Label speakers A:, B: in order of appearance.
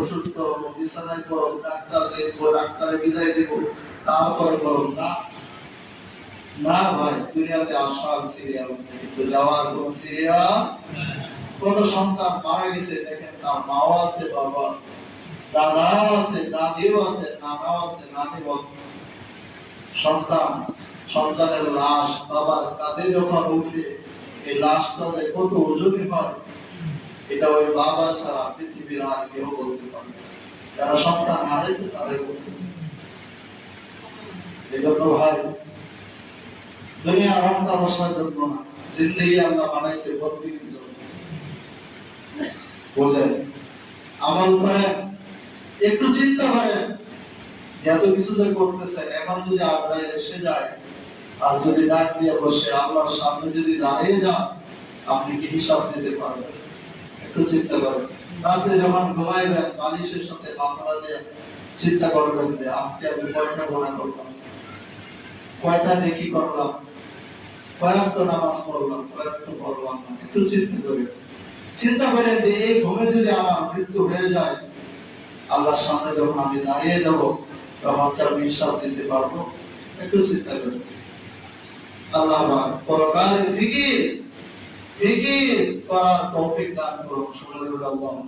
A: অসুস্থ বিছানায় পড়ো, ডাক্তার দেখব, ডাক্তারে বিদায় দেব, তারপরে করো না না ভাই দুনিয়াতে আসার সিরিয়াল আছে যাওয়ার কোন সিরিয়াল? কোন সন্তান মারা গেছে, দেখেন তার মাও আছে বাবা আছে, দাদাও আছে, দাদিও আছে, নানাও আছে, নানিও আছে। সন্তান, সন্তানের লাশ বাবার কাঁধে যখন উঠে, এই লাশটা কত ওজনই হয়? এটা ওই বাবা ছাড়া পৃথিবীর আর কেউ বলতে পারে যারা সন্তান হারিয়েছে তাদের বলতে ভাই, দুনিয়া রং জন্য না, জিন্দগি আল্লাহ বানাইছে জন্য। বোঝেন একটু চিন্তা করেন এত কিছু যে করতেছে, এখন যদি আজরাইল এসে যায়, আর যদি ডাক দিয়ে বসে, আল্লাহর সামনে যদি দাঁড়িয়ে যান আপনি কি হিসাব দিতে পারবেন? একটু চিন্তা করেন রাতে যখন ঘুমাইবেন বালিশের সাথে দিয়ে চিন্তা করবেন যে, আজকে আমি কয়টা গোনা করলাম? কয়টা নেকি করলাম? কয়েকটা নামাজ পড়লাম, কয়েকটা পড়লাম একটু চিন্তা করেন চিন্তা করেন যে, এই ঘুমে যদি আমার মৃত্যু হয়ে যায়, আল্লাহর সামনে যখন আমি দাঁড়িয়ে যাব, তখন আমি হিসাব দিতে পারব? একটু চিন্তা করেন আল্লাহ পরকালের ফিকির bigi para taufik dan kurung. Subhanallah.